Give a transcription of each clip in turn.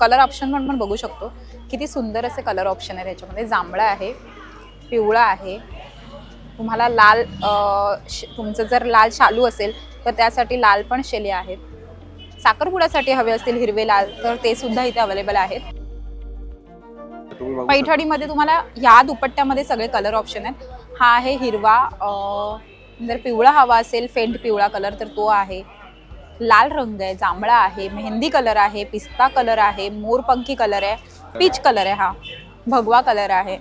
Colour option पण बघू शकतो. किती सुंदर असे कलर ऑप्शन आहे ह्याच्यामध्ये जांभळा आहे पिवळा आहे. तुम्हाला लाल तुमचं जर लाल शालू असेल तर त्यासाठी लाल पण शेले आहेत. साखरपुड्यासाठी हवे असतील हिरवे लाल तर ते सुद्धा इथे अवेलेबल आहेत. पैठणीमध्ये तुम्हाला ह्या दुपट्ट्यामध्ये सगळे कलर ऑप्शन आहेत. हा आहे हिरवा जर पिवळा हवा असेल फेंट पिवळा कलर तर तो आहे. लाल रंग आहे जांभळा आहे मेहंदी कलर आहे पिस्ता कलर आहे मोरपंखी कलर आहे पीच कलर आहे हा. भगवा कलर आहे.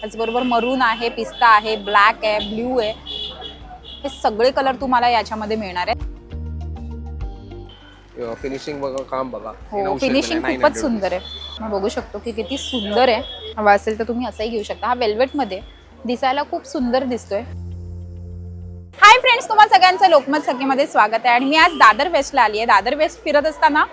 त्याचबरोबर मरून आहे पिस्ता आहे ब्लॅक आहे ब्ल्यू आहे. हे सगळे कलर तुम्हाला याच्यामध्ये मिळणार आहे. फिनिशिंग बघा काम बघा. हे 900 फिनिशिंग खूपच 900 सुंदर आहे. बघू शकतो की किती सुंदर आहे. हवा असेल तर तुम्ही असंही घेऊ शकता. हा वेल्वेटमध्ये दिसायला खूप सुंदर दिसतोय. फ्रेंड्स तुम्हाला सगळ्यांचं लोकमत सखीमध्ये स्वागत आहे. आणि मी आज दादर वेस्टला आली आहे. दादर वेस्ट फिरत असताना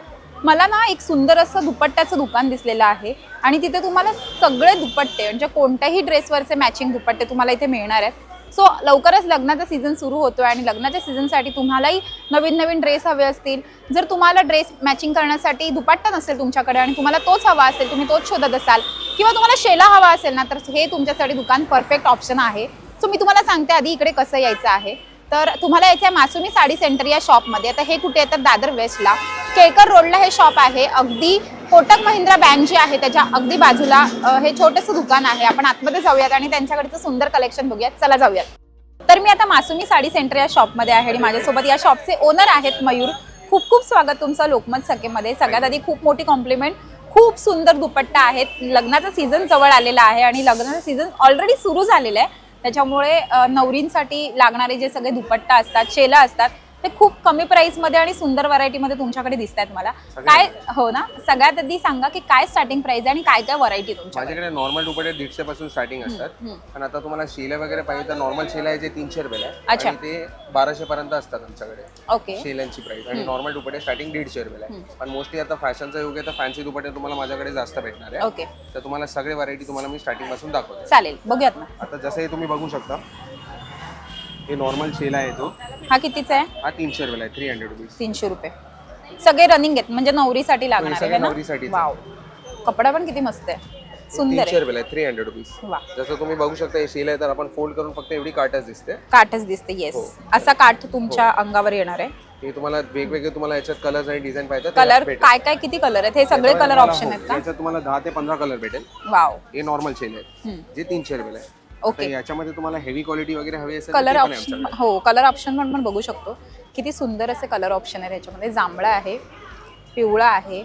मला ना एक सुंदर असं दुपट्ट्याचं दुकान दिसलेलं आहे. आणि तिथे तुम्हाला सगळे दुपट्टे म्हणजे कोणत्याही ड्रेसवरचे मॅचिंग दुपट्टे तुम्हाला इथे मिळणार आहेत. सो लवकरच लग्नाचा सीझन सुरू होतोय आणि लग्नाच्या सीझनसाठी तुम्हालाही नवीन नवीन ड्रेस हवे असतील. जर तुम्हाला ड्रेस मॅचिंग करण्यासाठी दुपट्टा नसेल तुमच्याकडे आणि तुम्हाला तोच हवा असेल तुम्ही तोच शोधत असाल किंवा तुम्हाला शेला हवा असेल ना तर हे तुमच्यासाठी दुकान परफेक्ट ऑप्शन आहे. सो मी तुम्हाला सांगते आधी इकडे कसं यायचं आहे. तर तुम्हाला यायचं आहे मासुमी साडी सेंटर या शॉपमध्ये आता हे कुठे येतात दादर वेस्टला केळकर रोडला हे शॉप आहे. अगदी कोटक महिंद्रा बँक जी आहे त्याच्या अगदी बाजूला हे छोटंसं दुकान आहे. आपण आतमध्ये जाऊयात आणि त्यांच्याकडचं सुंदर कलेक्शन बघूयात. चला जाऊयात. तर मी आता मासुमी साडी सेंटर या शॉपमध्ये आहे आणि माझ्यासोबत या शॉपचे ओनर आहेत मयूर. खूप खूप स्वागत तुमचं लोकमत सखेमध्ये. सगळ्यात आधी खूप मोठी कॉम्प्लिमेंट खूप सुंदर दुपट्टा आहेत. लग्नाचा सीझन जवळ आलेला आहे आणि लग्नाचा सीझन ऑलरेडी सुरू झालेला आहे. त्याच्यामुळे नवरींसाठी लागणारे जे सगळे दुपट्टा असतात शेला असतात ते खूप कमी प्राइसमध्ये आणि सुंदर व्हरायटीमध्ये तुमच्याकडे दिसत आहेत मला काय हो ना? सगळ्यात आधी सांगा की काय स्टार्टिंग प्राइस आहे आणि काय काय व्हरायटी तुमच्याकडे? माझ्याकडे नॉर्मल दुपट्टे दीडशे पासून स्टार्टिंग असतात. पण आता तुम्हाला शेले वगैरे पाहिजे तर नॉर्मल शेला आहे जे तीनशे रुपयाला आहे. अच्छा. आणि ते बाराशे पर्यंत असतात आमच्याकडे. ओके. शेल्यांची प्राइस आणि नॉर्मल दुपट्टे स्टार्टिंग दीडशे रुपयाला आहे. पण मोस्टली आता फॅशनचा युग आहे तर फॅन्सी दुपट्टे तुम्हाला माझ्याकडे जास्त भेटणार आहे. ओके. तर तुम्हाला सगळे व्हरायटी तुम्हाला मी स्टार्टिंगपासून दाखवतो. चालेल. बघूयात ना. आता जसं हे तुम्ही बघू शकता हे नॉर्मल शेला आहे तो. हा कितीचा आहे? हा तीनशे रुपयाला आहे थ्री हंड्रेड रुपीज तीनशे रुपये. सगळे रनिंग आहेत म्हणजे नवरीसाठी लागणार आहे ना? नवरीसाठीच. वाव कपडा पण किती मस्त आहे. सुंदर तीनशे आहे रुपयाला आहे थ्री हंड्रेड रुपीज वा. जसं तुम्ही बघू शकता हे शेल आहे तर आपण फोल्ड करून फक्त एवढी काटच दिसते. काठच दिसते येस हो. असा काठ तुमच्या अंगावर येणार आहे. हे तुम्हाला वेगवेगळे तुम्हाला याच्यात कलर्स आणि डिझाइन पाहिजे तर कलर भेटेल. काय काय किती कलर आहेत? हे सगळे कलर ऑप्शन आहेत का? याच्यात तुम्हाला दहा ते पंधरा कलर भेटेल. वाव हे नॉर्मल शेल आहे. हम्म. जे तीनशे रुपयाला आहे. ओके तर याच्यामध्ये तुम्हाला हेवी क्वालिटी वगैरे हवी असेल तर कलर ते पण आहे ऑप्शन आमच्याकडे. हो कलर ऑप्शन पण आपण बघू शकतो. किती सुंदर असे कलर ऑप्शन आहे याच्यामध्ये. जांभळा आहे पिवळा आहे.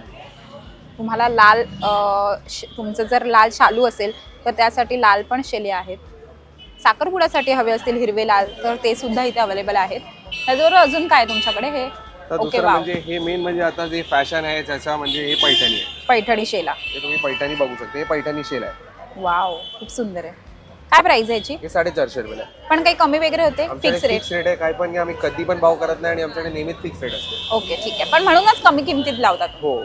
तुम्हाला लाल अ, श- तुमचं जर लाल शालू असेल तर त्यासाठी लाल पण शेले आहेत. साखरपुड्यासाठी हवे असतील हिरवे लाल तर ते सुद्धा इथे अवेलेबल आहेत. त्याच्याबरोबर अजून काय आहे तुमच्याकडे हे? तर ओके दुसरं वाव म्हणजे हे मेन म्हणजे आता जे फॅशन आहे त्याचा म्हणजे हे पैठणी आहे. पैठणी शेला. हे तुम्ही पैठणी बघू शकता. हे पैठणी शेल आहे. वाव खूप सुंदर आहे. काय प्राइस आहे याची? हे साडेचारशे रुपयाला आहे. पण काही कमी वगैरे होते? आमच्याकडे फिक्स रेट फिक्स रेट आहे काय पण घ्या, आम्ही कधी पण भाव करत नाही आणि आमच्याकडे नेहमीच फिक्स रेट असते. ओके ठीक आहे. पण म्हणूनच कमी किमतीत लावतात. हो.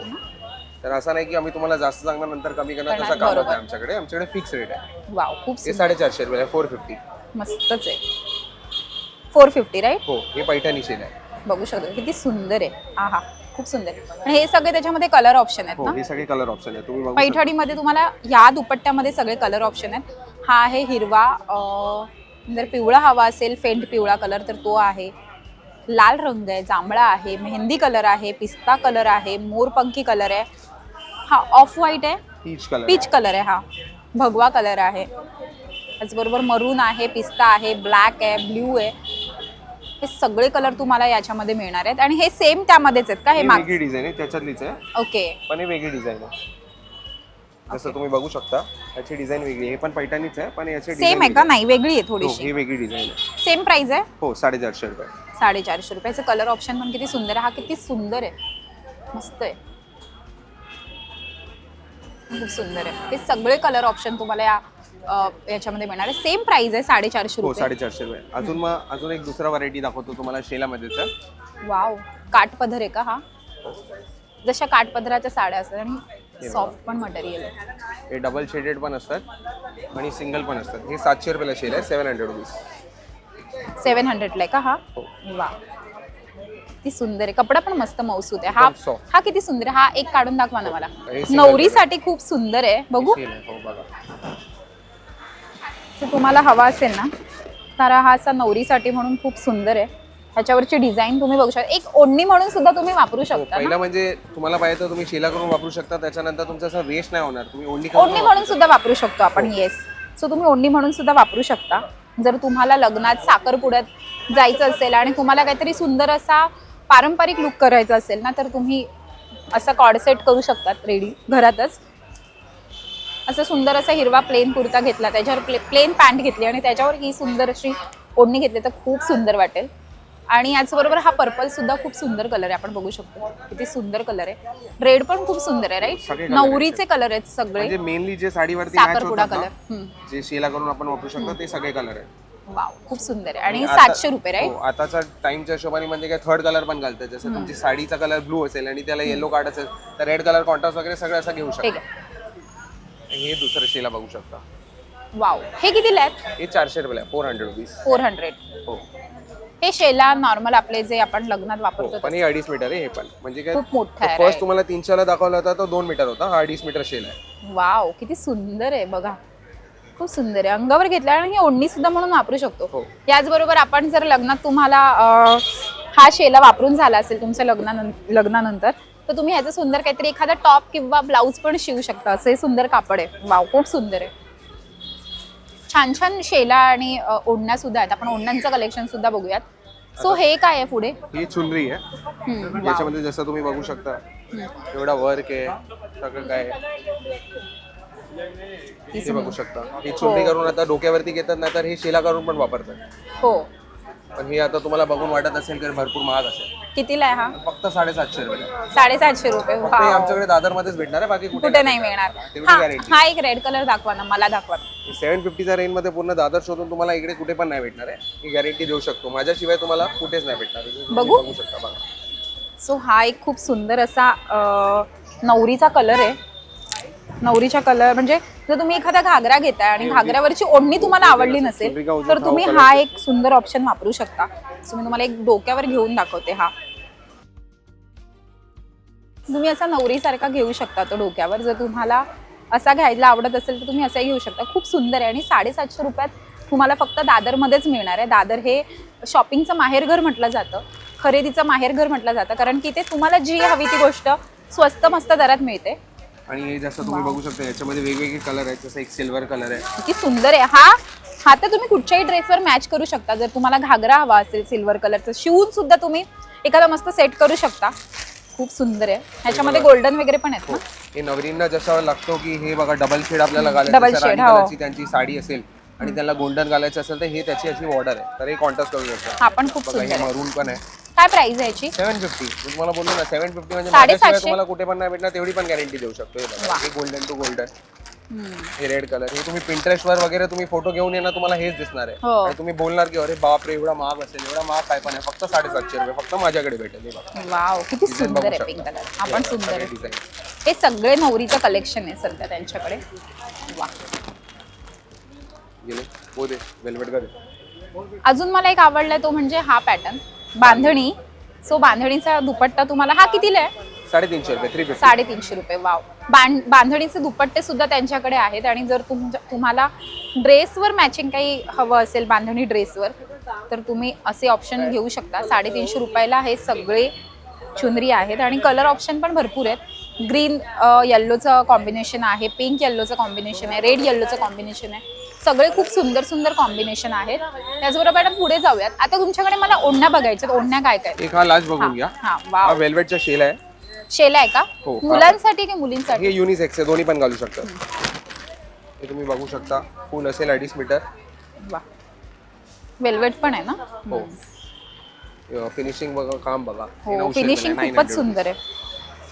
तर असं नाही की आम्ही तुम्हाला जास्त सांगणार नंतर कमी करणार तसं काम बरोबर. आहे आमच्याकडे. आमच्याकडे फिक्स रेट आहे. वाव खूप हे साडेचारशे रुपये फोर फिफ्टी मस्तच आहे. फोर फिफ्टी राईट हो हे पैठणी शेल आहे. बघू शकतो. किती सुंदर आहे. हा हा खूप सुंदर आहे. आणि हे सगळे त्याच्यामध्ये कलर ऑप्शन आहेत हो ना? हे सगळे कलर ऑप्शन आहे तुम्ही बघू शकता. पैठणीमध्ये तुम्हाला ह्या दुपट्ट्यामध्ये सगळे कलर ऑप्शन आहेत. हा आहे हिरवा जर पिवळा हवा असेल फेंट पिवळा कलर तर तो आहे. लाल रंग आहे जांभळा आहे मेहंदी कलर आहे पिस्ता कलर आहे मोरपंखी कलर आहे. हा ऑफ व्हाईट आहे. पीच कलर पीच कलर आहे हा. भगवा कलर आहे. त्याचबरोबर मरून आहे पिस्ता आहे ब्लॅक आहे ब्ल्यू आहे. हे सगळे कलर तुम्हाला याच्यामध्ये मिळणार आहेत. आणि हे सेम त्यामध्येच आहेत का? हे माग डिझाईन आहे त्याच्यातलीच आहे. ओके पण ही वेगळी डिझाईन आहे. जसं तुम्ही बघू शकता याची डिझाईन वेगळी आहे. हे पण पैठणीच आहे पण याची सेम आहे का? नाही वेगळी आहे हो थोडीशी. ही वेगळी डिझाईन आहे. सेम प्राइस आहे? हो साडेचारशे रुपये. साडेचारशे रुपयाचं कलर ऑप्शन पण किती सुंदर आहे. हा किती सुंदर आहे. मस्त आहे. खूप सुंदर आहे. हे सगळे कलर ऑप्शन तुम्हाला या अ, याच्यामध्ये मिळणार आहे. सेम प्राइस आहे साडेचारशे हो रुपये. साडेचारशे रुपये. अजून मग अजून एक दुसरा व्हरायटी दाखवतो तुम्हाला शेलामध्येच. वाव काठपदर आहे का हा? जशा काठपदराच्या साड्या असतात आणि सॉफ्ट पण मटेरियल आहे. हे डबल शेडेड पण असतात आणि सिंगल पण असतात. हे सातशे रुपयाला शेल आहे सेवन हंड्रेड रुपीज सेवन हंड्रेडला आहे का हा? हो. वा. किती सुंदर आहे. कपडा पण मस्त मौसूद आहे. हा. हा किती सुंदर आहे. हा एक काढून दाखवा ना मला. नवरीसाठी खूप सुंदर आहे. बघू. हो तुम्हाला हवा असेल ना तर हा असा नवरीसाठी म्हणून खूप सुंदर आहे. ह्याच्यावरची डिझाईन तुम्ही बघू शकता. एक ओढणी म्हणून सुद्धा तुम्ही वापरू हो, शकता ना? पहिला म्हणजे तुम्हाला पाहिजे तर तुम्ही शिला करून वापरू शकता त्याच्यानंतर तुमचा असं वेस्ट नाही होणार. तुम्ही ओढणी ओढणी म्हणून सुद्धा वापरू शकतो आपण येस सो तुम्ही ओढणी म्हणून सुद्धा वापरू शकता. जर तुम्हाला लग्नात साखरपुड्यात जायचं असेल आणि तुम्हाला काहीतरी सुंदर असा पारंपरिक लुक करायचा असेल ना तर तुम्ही असा कॉड सेट करू शकतात रेडी घरातच. असं सुंदर असा हिरवा प्लेन कुर्ता घेतला त्याच्यावर प्ले प्लेन पॅन्ट घेतली आणि त्याच्यावर ही सुंदर अशी ओढणी घेतली तर खूप सुंदर वाटेल. आणि याचबरोबर हा पर्पल सुद्धा खूप सुंदर कलर आहे. आपण बघू शकतो. किती सुंदर कलर आहे. रेड पण खूप सुंदर आहे राईट नवरीचे कलर आहेत सगळे. म्हणजे मेनली जे साडीवरती साखरपुडा कलर. जे शिला करून आपण वापरू शकतो ते सगळे कलर आहेत. वाव खूप सुंदर आहे. आणि सातशे रुपये राईट हो, आताचा टाइमच्या हिशोबाने म्हणजे काय थर्ड कलर पण घालतात. जसं तुमची साडीचा कलर ब्लू असेल आणि त्याला येलो कार्ड असेल तर रेड कलर कॉन्ट्रास्ट वगैरे सगळं असं घेऊ शकता. हे दुसरं शिला बघू शकता. वाव. हे कितीला आहेत? हे चारशे रुपये four hundred rupees four hundred हो. हे शेला नॉर्मल आपले जे आपण लग्नात हो वापरतो पण हे अडीच मीटर आहे हे पण. म्हणजे काय खूप मोठा आहे फर्स्ट तुम्हाला तीनशेला दाखवला होता तो दोन मीटर होता. हा अडीच मीटर शेल आहे. वाव किती सुंदर आहे बघा. खूप सुंदर आहे. अंगावर घेतल्या आणि ही ओढणी सुद्धा म्हणून वापरू शकतो. हो. याचबरोबर आपण जर लग्नात तुम्हाला हा शेला वापरून झाला असेल तुमच्या लग्नानंतर लग्नानंतर तर तुम्ही ह्याचं सुंदर काहीतरी एखादा टॉप किंवा ब्लाऊज पण शिवू शकता. असं हे सुंदर कापड आहे. वाव खूप सुंदर आहे. छान छान शेला आणि ओढण्या सुद्धा आहेत. आपण ओढण्यांचं कलेक्शन सुद्धा बघूयात. सो हे काय आहे पुढे? ही चुनरी आहे. याच्यामध्ये जसं तुम्ही बघू शकता एवढा वर्क आहे सगळं काय. हे बघू शकता. ही चुनरी करून आता डोक्यावरती घेतात नाही तर हे शिला करून पण वापरतात. हो. पण हे आता तुम्हाला बघून वाटत असेल तर भरपूर महाग असेल. कितीला आहे हा? फक्त साडेसातशे रुपये. साडेसातशे रुपये फक्त हे वाव. आमच्याकडे दादर मध्येच भेटणार आहे बाकी कुठे कुठे नाही मिळणार. तेवढी हा guarantee. हा एक रेड कलर दाखवा ना मला दाखवा. सेव्हन फिफ्टीच्या रेंजमध्ये पूर्ण दादर शोधून तुम्हाला इकडे कुठे पण नाही भेटणार आहे. ही गॅरंटी देऊ शकतो. माझ्याशिवाय तुम्हाला कुठेच नाही भेटणार. तुम्ही बघू? बघू शकता बघा. सो हा एक खूप सुंदर असा अं, नवरीचा कलर आहे. नवरीचा कलर म्हणजे जर तुम्ही एखादा घागरा घेताय आणि घागऱ्यावरची ओढणी तुम्हाला आवडली नसेल चुनरी का उजून तर तुम्ही हा एक सुंदर ऑप्शन वापरू शकता. सो मी तुम्हाला एक डोक्यावर घेऊन दाखवते हा. तुम्ही असा नवरीसारखा घेऊ शकता तो डोक्यावर. जर तुम्हाला असा घ्यायला आवडत असेल तर तुम्ही असाही घेऊ शकता. खूप सुंदर आहे आणि साडेसातशे रुपयात तुम्हाला फक्त दादरमध्येच मिळणार आहे. दादर हे शॉपिंगचं माहेरघर म्हटलं जातं. खरेदीचं माहेरघर म्हटलं जातं. कारण की ते तुम्हाला जी हवी ती गोष्ट स्वस्त मस्त दरात मिळते. आणि हे जसं तुम्ही बघू शकता याच्यामध्ये वेगवेगळे कलर आहेत जसं एक सिल्वर कलर आहे. किती सुंदर आहे. हा हा तर तुम्ही कुठच्याही ड्रेसवर मॅच करू शकता. जर तुम्हाला घागरा हवा असेल सिल्वर कलरचा शिवून सुद्धा तुम्ही एखादा मस्त सेट करू शकता. खूप सुंदर आहे. ह्याच्यामध्ये गोल्डन वगैरे पण आहेत ना? हे. नवरींना जसं लागतो की हे बघा डबल शेड आपल्याला घालायचं Double जसं shade, राणी हो. कलरची त्यांची साडी असेल आणि त्याला गोल्डन घालायचं असेल तर हे त्याची अशी ऑर्डर आहे. तर हे कॉन्टॅक्ट करू शकता. हा पण खूप बघा सुंदर हे आहे. मरून पण आहे. काय प्राइस आहे याची? Seven fifty. तुम्हाला बोललो ना सेव्हन फिफ्टी म्हणजे साडेसातशे? माझ्याशिवाय तुम्हाला कुठे पण नाही भेटणार तेवढी पण गॅरंटी देऊ शकतो हे बघा. हे गोल्डन टू गोल्डन हम्म. हे रेड कलर हे तुम्ही Pinterest वर वगैरे तुम्ही फोटो घेऊन येणार तुम्हाला हेच दिसणार आहे. हो. आणि तुम्ही बोलणार की अरे बापरे एवढा महाग असेल एवढा महाग काय पण आहे फक्त साडेसातशे रुपये फक्त माझ्याकडे भेटेल. हे बघा. वाव किती सुंदर बघू आहे शकता. पिंक कलर हा पण सुंदर आहे. डिझाईन हे सगळे नवरीचं कलेक्शन आहे सध्या त्यांच्याकडे. वा. गेले. हो दे वेलवेट का दे अजून मला एक आवडलाय तो म्हणजे हा पॅटर्न बांधणी. सो बांधणीचा दुपट्टा तुम्हाला हा कितीला आहे? साडेतीनशे रुपये थ्री फिफ्टी साडेतीनशे रुपये वाव बां बांधणीचे दुपट्टे सुद्धा त्यांच्याकडे आहेत आणि जर तुमच्या तुम्हाला ड्रेसवर मॅचिंग काही हवं असेल बांधणी ड्रेसवर तर तुम्ही असे ऑप्शन घेऊ शकता. साडेतीनशे रुपयाला हे सगळे चुनरी आहेत आणि कलर ऑप्शन पण भरपूर आहेत. ग्रीन येल्लोचं कॉम्बिनेशन आहे पिंक येल्लोचं कॉम्बिनेशन आहे रेड येल्लोचं कॉम्बिनेशन आहे. सगळे खूप सुंदर सुंदर कॉम्बिनेशन आहेत. त्याचबरोबर आपण पुढे जाऊयात. आता तुमच्याकडे मला ओढण्या बघायच्यात ओढण्या काय काय एक हा लास्ट बघून घ्या. हा हा वेलवेटचा शेल आहे. शेला आहे का? हो, हा. मुलांसाठी की मुलींसाठी? हे युनिसेक्स आहे. दोन्ही पण घालू शकतात हे तुम्ही बघू शकता. फुल असेल अडीच मीटर वा. वेल्वेट पण आहे ना? हो. फिनिशिंग बघा काम बघा. हे हो 900 फिनिशिंग रुपयाला आहे, खूपच 900 सुंदर आहे.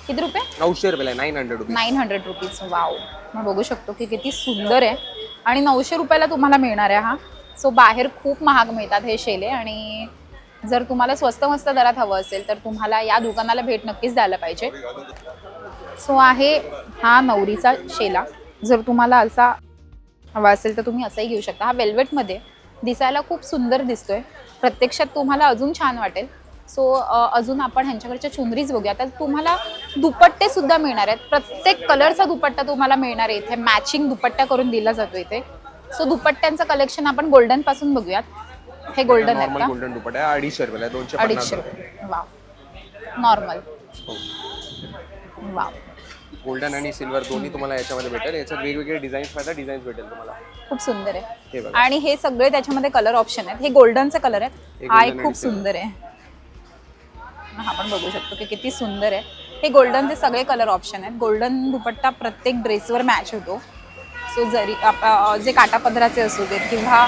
किती रुपये? नऊशे रुपयाला नाईन हंड्रेड रुपये नाईन हंड्रेड रुपीज वाव. मग बघू शकतो की किती सुंदर आहे. आणि नऊशे रुपयाला तुम्हाला मिळणार आहे हा. सो बाहेर खूप महाग मिळतात हे शेले आणि जर तुम्हाला स्वस्त मस्त दरात हवं असेल तर तुम्हाला या दुकानाला भेट नक्कीच द्यायला पाहिजे. सो आहे हा नवरीचा शेला. जर तुम्हाला असा हवा असेल तर तुम्ही असाही घेऊ शकता. हा वेल्वेटमध्ये दिसायला खूप सुंदर दिसतोय. प्रत्यक्षात तुम्हाला अजून छान वाटेल. सो अजून आपण ह्यांच्याकडच्या चुनरीज बघूया. तर तुम्हाला दुपट्टे सुद्धा मिळणार आहेत. प्रत्येक कलरचा दुपट्टा तुम्हाला मिळणार आहे इथे. मॅचिंग दुपट्टा करून दिला जातो इथे. सो दुपट्ट्यांचं कलेक्शन आपण गोल्डनपासून बघूयात. हे गोल्डन आहेत का? गोल्डन दुपट्टा आहे अडीचशे रुपयाला दोनशे अडीचशे रुपये. वा नॉर्मल. वा गोल्डन आणि सिल्वर दोन्ही तुम्हाला याच्यामध्ये भेटेल. याच्यात वेगवेगळे डिझाईन्स पाहिजे डिझाईन्स भेटेल तुम्हाला. खूप सुंदर आहे. हे आणि हे सगळे त्याच्यामध्ये कलर ऑप्शन आहेत. हे गोल्डनचे कलर आहेत. हे एक खूप. सुंदर आहे. हा पण बघू शकतो की किती सुंदर आहे. हे गोल्डनचे सगळे कलर ऑप्शन आहेत. गोल्डन दुपट्टा प्रत्येक ड्रेसवर मॅच होतो. सो जरी जे काटापदराचे असू देत किंवा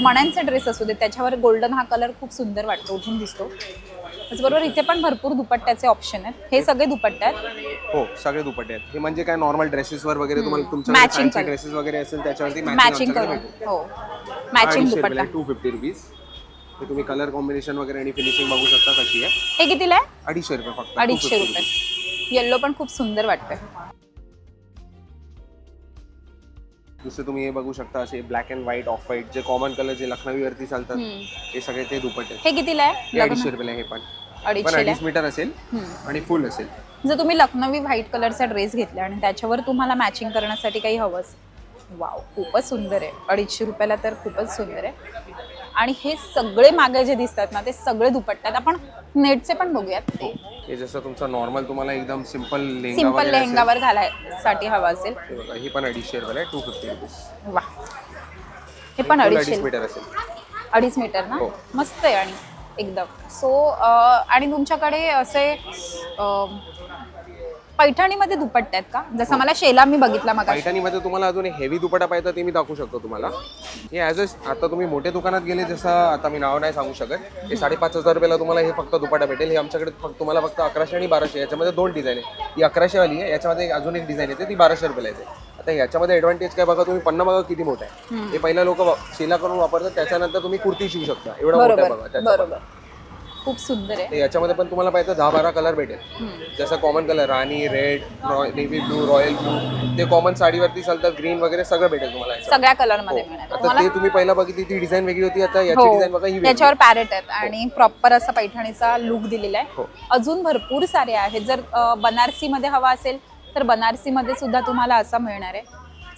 मण्यांचे ड्रेस असू देत त्याच्यावर गोल्डन हा कलर खूप सुंदर वाटतो उठून दिसतो. त्याचबरोबर इथे पण भरपूर दुपट्ट्याचे ऑप्शन आहेत. हे सगळे दुपट्टे आहेत. हो सगळे दुपट्टे आहेत. हे म्हणजे काय नॉर्मल ड्रेसेसवर वगैरे तुम्हाला तुमच्या color. ड्रेसेस वगैरे असेल त्याच्यावरती मॅचिंग करून हो मॅचिंग दुपट्टा. टू फिफ्टी रुपीज हे तुम्ही कलर कॉम्बिनेशन वगैरे आणि फिनिशिंग बघू शकता कशी आहे. हे कितीला आहे? अडीचशे रुपये फक्त. अडीचशे 250 रुपये. येल्लो पण खूप सुंदर वाटतंय. जसं तुम्ही हे बघू शकता असे black and white off white जे कॉमन कलर जे लखनवीवरती चालतात हम्म. हे सगळे ते दुपट्टे. आहेत. हे कितीला आहे? हे अडीचशे रुपयाला आहे हे पण. पण अडीचशे अडीच मीटर असेल आणि फुल असेल. जर तुम्ही लखनवी व्हाईट कलरचा ड्रेस घेतला आणि त्याच्यावर तुम्हाला मॅचिंग करण्यासाठी काही हवंच वाव खूपच सुंदर आहे. अडीचशे रुपयाला तर खूपच सुंदर आहे. आणि हे सगळे मागे जे दिसतात ना ते सगळे दुपट्ट्यात. आपण नेटचे पण बघूयात. ते हे जसं तुमचं नॉर्मल तुम्हाला एकदम सिंपल लेंगा सिंपल वगैरे असेल, लेहंगावर घालायसाठी हवा असेल. हे बघा ही पण अडीचशे रुपयाला टू फिफ्टी रुपीज वा हे पण अडीच अडीचशे मीटर असेल. अडीच मीटर ना? हो. मस्त आहे आणि एकदम. सो आणि तुमच्याकडे असे अं, पैठणीमध्ये दुपट्टे आहेत का? जसं मला शेला मी बघितला मग पैठणीमध्ये तुम्हाला अजून हेवी दुपट्टा पाहिजे ते मी दाखवू शकतो तुम्हाला. हे ॲज अ आता तुम्ही मोठ्या दुकानात गेले जसं आता मी नाव नाही सांगू शकत. हे साडेपाच हजार रुपयाला तुम्हाला हे फक्त दुपट्टा भेटेल. हे आमच्याकडे फक्त तुम्हाला फक्त अकराशे आणि बाराशे याच्यामध्ये दोन डिझाईन आहे. ही अकराशे वाली आहे याच्यामध्ये अजून एक डिझाईन येते ती बाराशे रुपयाला येते. आता याच्यामध्ये ॲडव्हान्टेज काय बघा तुम्ही पन्ना बघा किती मोठा आहे. हे पहिला लोक शिला करून वापरतात त्याच्यानंतर तुम्ही कुर्ती शिवू शकता. एवढा मोठा बघा बरोबर त्याचा बरोबर. खूप सुंदर आहे. तर याच्यामध्ये पण तुम्हाला पाहिजे दहा बारा कलर भेटेल. जसं कॉमन कलर राणी red navy blue royal blue ते कॉमन साडीवरती चालतात ग्रीन वगैरे सगळं भेटेल तुम्हाला याच्यात. सगळ्या कलरमध्ये मिळणार आता ते तुम्ही पहिला बघितली ती डिझाईन वेगळी होती आता याची हो. डिझाईन बघा ही वेगळी. त्याच्यावर पॅरेट आहेत आणि प्रॉपर असा पैठणीचा लुक दिलेला आहे. हो. अजून भरपूर सारे आहेत. जर बनारसी मध्ये हवा असेल तर बनारसी मध्ये सुद्धा तुम्हाला असा मिळणार आहे.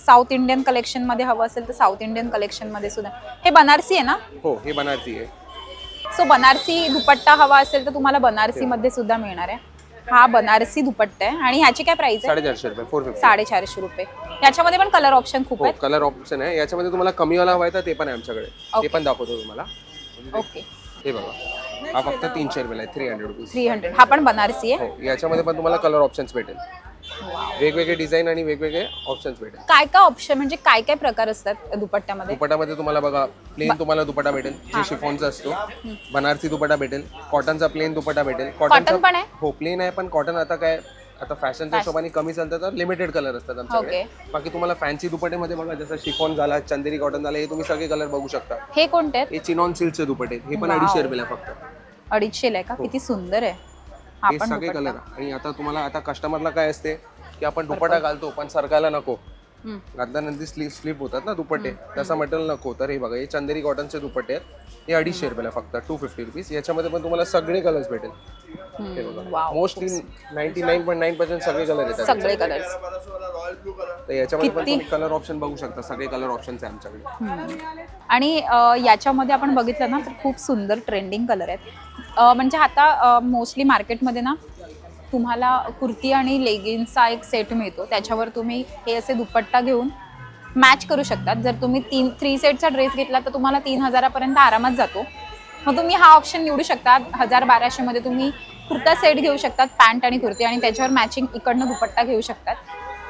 साऊथ इंडियन कलेक्शनमध्ये हवं असेल तर साऊथ इंडियन कलेक्शनमध्ये सुद्धा. हे बनारसी आहे ना? हो हे बनारसी आहे. सो बनारसी दुपट्टा हवा असेल तर तुम्हाला बनारसी मध्ये सुद्धा मिळणार आहे. हा बनारसी दुपट्टा आहे. आणि ह्याची काय प्राइस आहे? साडेचारशे रुपये फोर फिफ्टी साडेचारशे रुपये. याच्यामध्ये पण कलर ऑप्शन खूप हो आहेत. कलर ऑप्शन आहे. याच्यामध्ये तुम्हाला कमीवाला हवा आहे तर ते पण आहे आमच्याकडे. ते. पण दाखवतो तुम्हाला. ओके हे बघा. हा फक्त तीनशे रुपयाला आहे. Three hundred rupees three hundred हा पण बनारसी आहे. हो याच्यामध्ये पण तुम्हाला कलर ऑप्शन्स भेटेल. वेगवेगळे डिझाईन आणि वेगवेगळे ऑप्शन्स भेटेल. काय काय ऑप्शन म्हणजे काय काय प्रकार असतात दुपट्ट्यामध्ये? दुपट्टामध्ये तुम्हाला बघा प्लेन तुम्हाला दुपट्टा भेटेल जे शिफॉनचा असतो. बनारसी दुपट्टा भेटेल कॉटनचा प्लेन दुपट्टा भेटेल. कॉटन पण आहे? हो प्लेन आहे पण कॉटन आता काय आता फॅशनच्या हिशोबाने कमी चालतात तर लिमिटेड कलर असतात आमच्याकडे. बाकी तुम्हाला फॅन्सी दुपट्टेमध्ये बघा जसं शिफॉन झाला चंदेरी कॉटन झाला हे तुम्ही सगळे कलर बघू शकता. हे कोणते हे चिनॉन सिल्कचे दुपट्टे. हे पण अडीचशे रुपयाला आहे फक्त. अडीचशे आहे का? किती सुंदर आहे. हा हे सगळे. कलर आणि आता तुम्हाला आता कस्टमरला काय असते की आपण दुपट्टा घालतो पण सरकायला नको. घातल्यानंतर स्लीप स्लीप होतात ना दुपट्टे. तसं मटेरियल नको. तर हे बघा हे चंदेरी कॉटनचे दुपट्टे आहेत. हे अडीचशे रुपयाला फक्त टू फिफ्टी रुपीज याच्यामध्ये पण तुम्हाला सगळे कलर्स भेटेल. Mostly ninety nine point nine percent सगळे कलर येतात. सगळे कलर्स तर याच्यामध्ये पण तुम्ही कलर ऑप्शन बघू शकता. सगळे कलर ऑप्शन्स आहे आमच्याकडे. आणि अ, याच्यामध्ये आपण बघितलं ना तर खूप सुंदर ट्रेंडिंग कलर आहेत. अ, म्हणजे आता मोस्टली मार्केटमध्ये ना तुम्हाला कुर्ती आणि लेगिन्सचा एक सेट मिळतो. त्याच्यावर तुम्ही हे असे दुपट्टा घेऊन मॅच करू शकतात. जर तुम्ही तीन थ्री सेटचा ड्रेस घेतला तर तुम्हाला तीन हजारापर्यंत आरामात जातो. मग तुम्ही हा ऑप्शन निवडू शकता. हजार बाराशेमध्ये तुम्ही कुर्ता सेट घेऊ शकतात पॅन्ट आणि कुर्ती. आणि त्याच्यावर मॅचिंग इकडनं दुपट्टा घेऊ शकतात.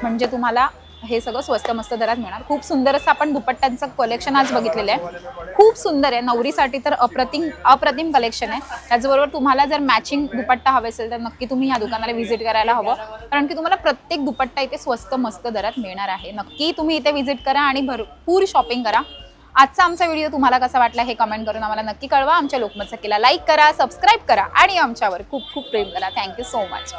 म्हणजे तुम्हाला हे सगळं स्वस्त मस्त दरात मिळणार. खूप सुंदर असं आपण दुपट्ट्यांचं कलेक्शन आज बघितलेलं आहे. खूप सुंदर आहे. नवरीसाठी तर अप्रतिम अप्रतिम कलेक्शन आहे. त्याचबरोबर तुम्हाला जर मॅचिंग दुपट्टा हवे असेल तर नक्की तुम्ही या दुकानाला व्हिजिट करायला हवं. कारण की तुम्हाला प्रत्येक दुपट्टा इथे स्वस्त मस्त दरात मिळणार आहे. नक्की तुम्ही इथे व्हिजिट करा आणि भरपूर शॉपिंग करा. आजचा आमचा व्हिडिओ तुम्हाला कसा वाटला हे कमेंट करून आम्हाला नक्की कळवा. आमच्या लोकमत सखीला लाईक करा सबस्क्राईब करा आणि आमच्यावर खूप खूप प्रेम करा. Thank you so much